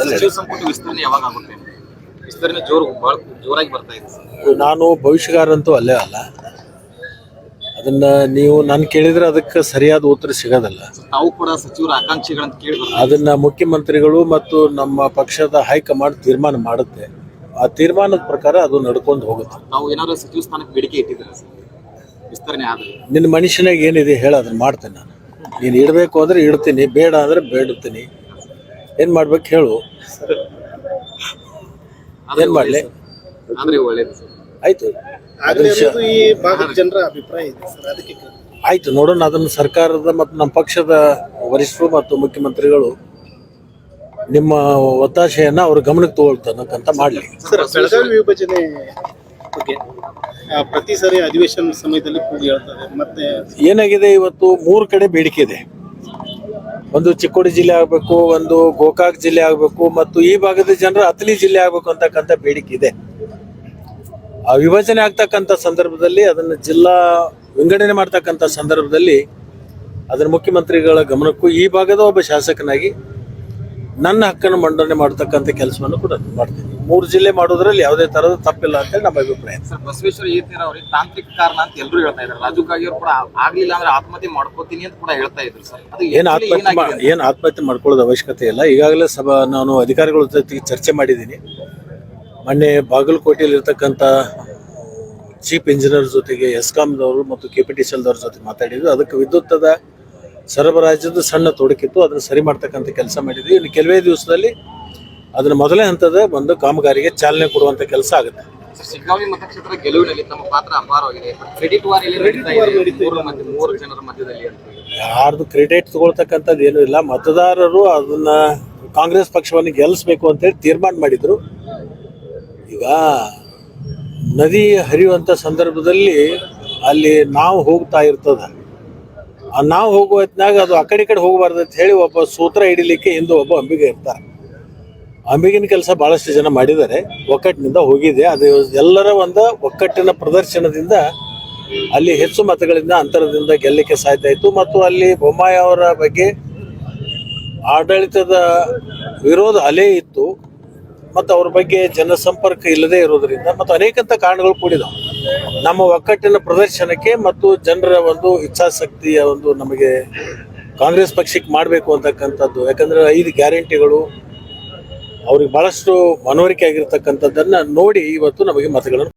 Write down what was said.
ಸಂದರ್ಭದಲ್ಲಿ ಸಚಿವ ಸಂಪುಟ ವಿಸ್ತರಣೆ ಯಾವಾಗ ಆಗುತ್ತೆ? ವಿಸ್ತರಣೆ ಜೋರು ಬಹಳ ಜೋರಾಗಿ ಬರ್ತಾ ಇದೆ. ನಾನು ಭವಿಷ್ಯಗಾರಂತೂ ಅಲ್ಲೇ ಅಲ್ಲ. ಅದನ್ನ ನೀವು ನಾನು ಕೇಳಿದ್ರೆ ಅದಕ್ಕೆ ಸರಿಯಾದ ಉತ್ತರ ಸಿಗೋದಲ್ಲ. ತಾವು ಕೂಡ ಸಚಿವರ ಆಕಾಂಕ್ಷಿಗಳಂತ ಕೇಳಿ ಅದನ್ನ ಮುಖ್ಯಮಂತ್ರಿಗಳು ಮತ್ತು ನಮ್ಮ ಪಕ್ಷದ ಹೈಕಮಾಂಡ್ ತೀರ್ಮಾನ ಮಾಡುತ್ತೆ. ಆ ತೀರ್ಮಾನದ ಪ್ರಕಾರ ಅದು ನಡ್ಕೊಂಡು ಹೋಗುತ್ತೆ. ನಾವು ಏನಾದ್ರು ಸಚಿವ ಸ್ಥಾನಕ್ಕೆ ಬೇಡಿಕೆ ಇಟ್ಟಿದ್ದೀರಾ ವಿಸ್ತರಣೆ ಆದ್ರೆ. ನಿನ್ನ ಮನುಷ್ಯನಾಗ ಏನಿದೆ ಹೇಳ ಅದನ್ನ ಮಾಡ್ತೇನೆ ನಾನು. ನೀನು ಇಡಬೇಕು ಅಂದ್ರೆ ಇಡ್ತೀನಿ ಬೇಡ ಅಂದ್ರೆ ಬೇಡುತ್ತೀನಿ. ಏನು ಮಾಡ್ಬೇಕು ಹೇಳು. ಏನ್ ಮಾಡ್ಲಿ? ಒಳ್ಳೇದು. ಸರ್. ಆಯ್ತು. ಆಗಲೇ ಅದನ್ನ ಈ ಭಾಗದ ಜನರ ಅಭಿಪ್ರಾಯ ಇದೆ ಸರ್ ಅದಕ್ಕೆ. ಆಯ್ತು ನೋಡೋಣ. ಅದನ್ನು ಸರ್ಕಾರದ ಮತ್ತು ನಮ್ಮ ಪಕ್ಷದ ವರಿಷ್ಠರು ಮತ್ತು ಮುಖ್ಯಮಂತ್ರಿಗಳು ನಿಮ್ಮ ಒತ್ತಾಶೆಯನ್ನ ಅವ್ರ ಗಮನಕ್ಕೆ ತಗೊಳ್ತಾನಕ್ಕಂತ ಮಾಡ್ಲಿ. ಸರ್ ಬೆಳಗಾವಿ ವಿಭಜನೆ ಬಗ್ಗೆ ಪ್ರತಿ ಸಾರಿ ಅಧಿವೇಶನ ಸಮಯದಲ್ಲಿ ಕೂಗಿ ಹೇಳ್ತಾರೆ. ಮತ್ತೆ ಏನಾಗಿದೆ ಇವತ್ತು? ಮೂರು ಕಡೆ ಬೇಡಿಕೆ ಇದೆ. ಒಂದು ಚಿಕ್ಕೋಡಿ ಜಿಲ್ಲೆ ಆಗಬೇಕು, ಒಂದು ಗೋಕಾಕ್ ಜಿಲ್ಲೆ ಆಗಬೇಕು, ಮತ್ತು ಈ ಭಾಗದ ಜನರು ಅತಲಿ ಜಿಲ್ಲೆ ಆಗಬೇಕು ಅಂತಕ್ಕಂಥ ಬೇಡಿಕೆ ಇದೆ. ಆ ವಿಭಜನೆ ಆಗ್ತಕ್ಕಂಥ ಸಂದರ್ಭದಲ್ಲಿ ಅದನ್ನು ಜಿಲ್ಲಾ ವಿಂಗಡಣೆ ಮಾಡ್ತಕ್ಕಂಥ ಸಂದರ್ಭದಲ್ಲಿ ಅದರ ಮುಖ್ಯಮಂತ್ರಿಗಳ ಗಮನಕ್ಕೂ ಈ ಭಾಗದ ಒಬ್ಬ ಶಾಸಕನಾಗಿ ನನ್ನ ಹಕ್ಕನ್ನು ಮಂಡನೆ ಮಾಡ್ತಕ್ಕಂಥ ಕೆಲಸವನ್ನು ಕೂಡ ಮಾಡ್ತೀನಿ ಮೂರು ಜಿಲ್ಲೆ ಮಾಡೋದ್ರಲ್ಲಿ ಯಾವುದೇ ತರದ ತಪ್ಪಿಲ್ಲ ಅಂತೇಳಿ ನಮ್ಮ ಅಭಿಪ್ರಾಯ. ಸರ್ ಬಸವೇಶ್ವರ ಏತಿರ ಅವ್ರಿಗೆ ತಾಂತ್ರಿಕ ಕಾರಣ ಅಂತ ಎಲ್ಲರೂ ಹೇಳ್ತಾ ಇದ್ದಾರೆ ರಾಜು ಕಾಗಿ ಅವರು ಕೂಡ ಆಗ್ಲಿಲ್ಲ ಅಂದ್ರೆ ಆತ್ಮಹತ್ಯೆ ಮಾಡ್ಕೋತೀನಿ ಅಂತ ಕೂಡ ಹೇಳ್ತಾ ಇದ್ರು ಸರ್. ಅದು ಏನು ಆತ್ಮಹತ್ಯೆ ಏನು ಆತ್ಮಹತ್ಯೆ ಮಾಡ್ಕೊಳ್ಳೋದು ಅವಶ್ಯಕತೆ ಇಲ್ಲ. ಈಗಾಗಲೇ ಸಭಾ ನಾನು ಅಧಿಕಾರಿಗಳ ಜೊತೆಗೆ ಚರ್ಚೆ ಮಾಡಿದ್ದೀನಿ. ಮೊನ್ನೆ ಬಾಗಲಕೋಟೆಯಲ್ಲಿ ಇರ್ತಕ್ಕಂಥ ಚೀಫ್ ಇಂಜಿನಿಯರ್ ಜೊತೆಗೆ ಎಸ್ಕಾಮ್ದವರು ಮತ್ತು ಕೆ ಪಿ ಟಿ ಸಿ ಎಲ್ದವ್ರ ಜೊತೆ ಮಾತಾಡಿದ್ದು ಅದಕ್ಕೆ ವಿದ್ಯುತ್ತದ ಸರಬರಾಜದ ಸಣ್ಣ ತೊಡಕಿತ್ತು. ಅದನ್ನು ಸರಿ ಮಾಡ್ತಕ್ಕಂಥ ಕೆಲಸ ಮಾಡಿದ್ವಿ. ಇನ್ನು ಕೆಲವೇ ದಿವಸದಲ್ಲಿ ಅದನ್ನ ಮೊದಲೇ ಹಂತದ ಒಂದು ಕಾಮಗಾರಿಗೆ ಚಾಲನೆ ಕೊಡುವಂಥ ಕೆಲಸ ಆಗುತ್ತೆ. ಸರ್, ಮತಕ್ಷೇತ್ರ ಗೆಲುವಿನಲ್ಲಿ ತಮ್ಮ ಪಾತ್ರ ಅಪಾರವಾಗಿದೆ. ಕ್ರೆಡಿಟ್ ವಾರ್ ಇಲ್ಲಿ ನಡೀತಾ ಮೂರು ಜನರ ಮಧ್ಯದಲ್ಲಿ ಅಂತ ಯಾರ್ದು ಕ್ರೆಡಿಟ್ ತಗೊಳ್ತಕ್ಕಂಥದ್ದು ಏನೂ ಇಲ್ಲ. ಮತದಾರರು ಅದನ್ನ ಕಾಂಗ್ರೆಸ್ ಪಕ್ಷವನ್ನು ಗೆಲ್ಲಿಸ್ಬೇಕು ಅಂತೇಳಿ ತೀರ್ಮಾನ ಮಾಡಿದ್ರು. ಈಗ ನದಿ ಹರಿಯುವಂಥ ಸಂದರ್ಭದಲ್ಲಿ ಅಲ್ಲಿ ನಾವು ಹೋಗ್ತಾ ಇರ್ತದ. ಆ ನಾವು ಹೋಗುವ ಹೊತ್ನ್ಯಾಗ ಅದು ಆ ಕಡೆ ಕಡೆ ಹೋಗಬಾರ್ದು ಅಂತ ಹೇಳಿ ಒಬ್ಬ ಸೂತ್ರ ಹಿಡಿಲಿಕ್ಕೆ ಹಿಂದೆ ಒಬ್ಬ ಅಂಬಿಗೆ ಇರ್ತಾರೆ. ಅಂಬಿಗಿನ ಕೆಲಸ ಬಹಳಷ್ಟು ಜನ ಮಾಡಿದ್ದಾರೆ. ಒಕ್ಕಟ್ಟಿನಿಂದ ಹೋಗಿದೆ. ಅದು ಎಲ್ಲರ ಒಂದು ಒಕ್ಕಟ್ಟಿನ ಪ್ರದರ್ಶನದಿಂದ ಅಲ್ಲಿ ಹೆಚ್ಚು ಮತಗಳಿಂದ ಅಂತರದಿಂದ ಗೆಲ್ಲಕ್ಕೆ ಸಾಧ್ಯ ಆಯಿತು. ಮತ್ತು ಅಲ್ಲಿ ಬೊಮ್ಮಾಯಿ ಅವರ ಬಗ್ಗೆ ಆಡಳಿತದ ವಿರೋಧ ಅಲೆ ಇತ್ತು. ಮತ್ತು ಅವ್ರ ಬಗ್ಗೆ ಜನಸಂಪರ್ಕ ಇಲ್ಲದೆ ಇರೋದರಿಂದ ಮತ್ತು ಅನೇಕಂತ ಕಾರಣಗಳು ಕೂಡಿದವು. ನಮ್ಮ ಒಕ್ಕಟ್ಟಿನ ಪ್ರದರ್ಶನಕ್ಕೆ ಮತ್ತು ಜನರ ಒಂದು ಇಚ್ಛಾಶಕ್ತಿಯ ಒಂದು ನಮಗೆ ಕಾಂಗ್ರೆಸ್ ಪಕ್ಷಕ್ಕೆ ಮಾಡಬೇಕು ಅಂತಕ್ಕಂಥದ್ದು. ಯಾಕಂದರೆ ಐದು ಗ್ಯಾರಂಟಿಗಳು ಅವ್ರಿಗೆ ಬಹಳಷ್ಟು ಮನವರಿಕೆ ಆಗಿರ್ತಕ್ಕಂಥದ್ದನ್ನ ನೋಡಿ ಇವತ್ತು ನಮಗೆ ಮತಗಳನ್ನು